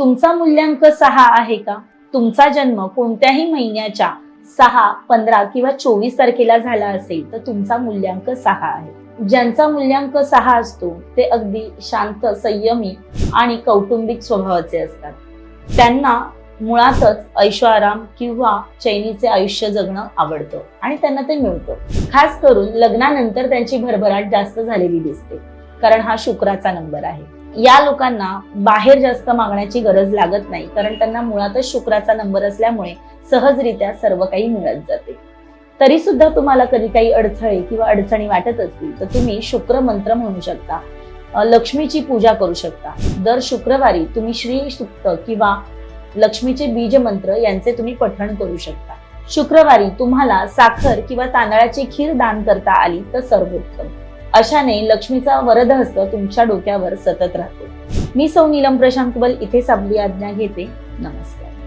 तुमचा मूल्यांक सहा आहे का? तुमचा जन्म कोणत्याही महिन्याच्या सहा पंधरा किंवा चोवीस तारखेला झाला असेल तर तुमचा मूल्यांक सहा आहे. ज्यांचा मूल्यांक सहा असतो ते अगदी शांत संयमी आणि कौटुंबिक स्वभावाचे असतात. त्यांना मुळातच ऐश्वाराम किंवा चैनीचे आयुष्य जगणं आवडतं आणि त्यांना ते मिळतं. खास करून लग्नानंतर त्यांची भरभराट जास्त झालेली दिसते कारण हा शुक्राचा नंबर आहे. या लोकांना बाहेर जास्त मागण्याची गरज लागत नाही कारण त्यांना मुळातच शुक्राचा नंबर असल्यामुळे सहजरित्या सर्व काही मिळत जाते. तरी सुद्धा तुम्हाला कधी काही अडथळे किंवा अडचणी वाटत असतील तर तुम्ही शुक्र मंत्र म्हणू शकता. लक्ष्मीची पूजा करू शकता. दर शुक्रवारी तुम्ही श्री सुक्त किंवा लक्ष्मीचे बीज मंत्र यांचे तुम्ही पठण करू शकता. शुक्रवारी तुम्हाला साखर किंवा तांदळाची खीर दान करता आली तर सर्वोत्तम. अशाने लक्ष्मीचा वरदहस्त तुमच्या डोक्यावर सतत राहतो. मी सौ नीलम प्रशांत बल इथेच आपली आज्ञा घेते. नमस्कार.